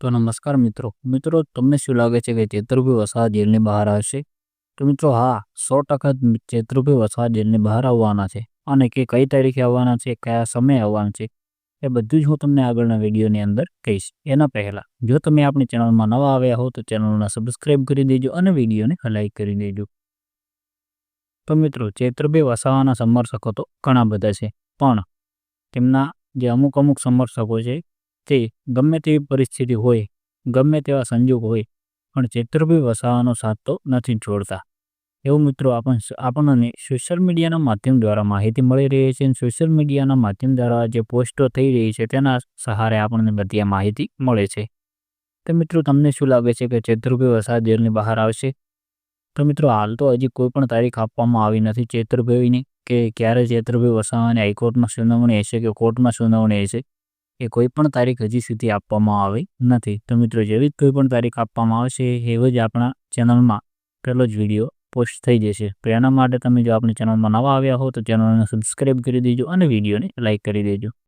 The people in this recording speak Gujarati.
તો નમસ્કાર મિત્રો. મિત્રો, તમને શું લાગે છે કે ચેતરભાઈ વસાવા જેલની બહાર આવશે? તો મિત્રો, હા, સો ટકા ચેતરભાઈ વસાવા જેલની બહાર આવવાના છે. અને કે કઈ તારીખે આવવાના છે, કયા સમયે આવવાના છે, એ બધું જ હું તમને આગળના વિડીયોની અંદર કહીશ. એના પહેલાં, જો તમે આપણી ચેનલમાં નવા આવ્યા હો, તો ચેનલને સબસ્ક્રાઈબ કરી દેજો અને વિડીયોને લાઈક કરી દેજો. તો મિત્રો ચેતરભાઈ વસાવાના સમર્થકો તો ઘણા બધા છે. પણ, તેમના જે અમુક અમુક સમર્થકો છે તે ગમે તેવી પરિસ્થિતિ હોય, ગમે તેવા સંજોગ હોય, પણ ચેતરભાઈ વસાવાનો સાથ તો નથી છોડતા. એવું મિત્રો આપણ આપણને સોશિયલ મીડિયાના માધ્યમ દ્વારા માહિતી મળી રહી છે અને સોશિયલ મીડિયાના માધ્યમ દ્વારા જે પોસ્ટો થઈ રહી છે તેના સહારે આપણને બધી આ માહિતી મળે છે. તો મિત્રો તમને શું લાગે છે કે ચેતરભાઈ વસાવા જેલની બહાર આવશે? તો મિત્રો હાલ તો હજી કોઈ પણ તારીખ આપવામાં આવી નથી ચેતરભાઈની કે ક્યારે ચેતરભાઈ વસાવાની હાઈકોર્ટમાં સુનાવણી હશે કે કોર્ટમાં સુનાવણી હશે? એ કોઈ પણ તારીખ હજી સુધી આપવામાં આવી નથી. તો મિત્રો, જેવી જ કોઈ પણ તારીખ આપવામાં આવશે, એવો જ આપણા ચેનલમાં પહેલો જ વીડિયો પોસ્ટ થઈ જશે. તો એના માટે તમે જો આપણી ચેનલમાં નવા આવ્યા હો, તો ચેનલને સબસ્ક્રાઈબ કરી દેજો અને વિડીયોને લાઇક કરી દેજો.